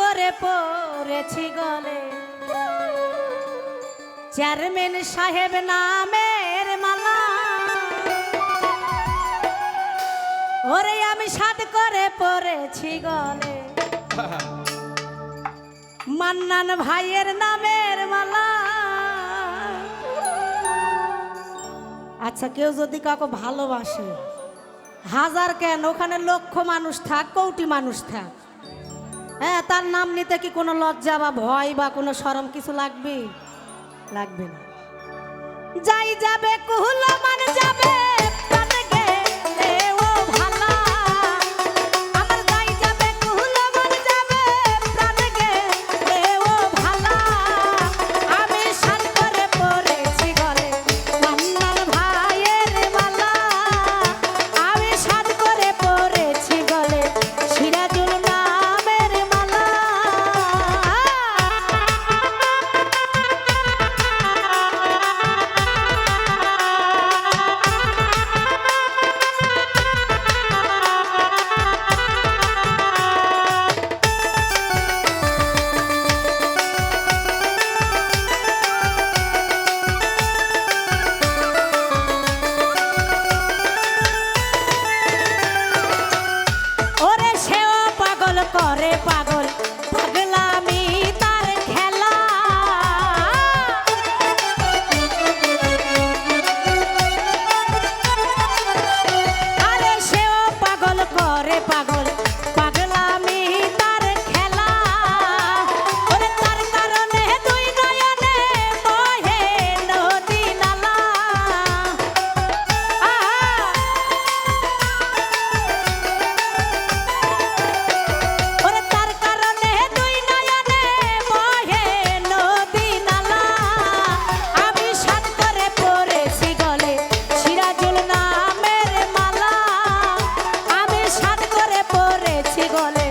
করে পড়েছি গলে। চেয়ারম্যান সাহেব নামের মালা। ওরে আমি সাদ করে পড়েছি গলে। মান্নান ভাইয়ের নামের মালা। আচ্ছা কেউ যদি কাউকে ভালোবাসে, হাজার কেন? ওখানে লক্ষ মানুষ থাক, কোটি মানুষ থাক। হ্যাঁ তার নাম নিতে কি কোনো লজ্জা বা ভয় বা কোনো সরম কিছু লাগবে? লাগবে না। যাই যাবে কুহুল মান যাবে। all, all. gole.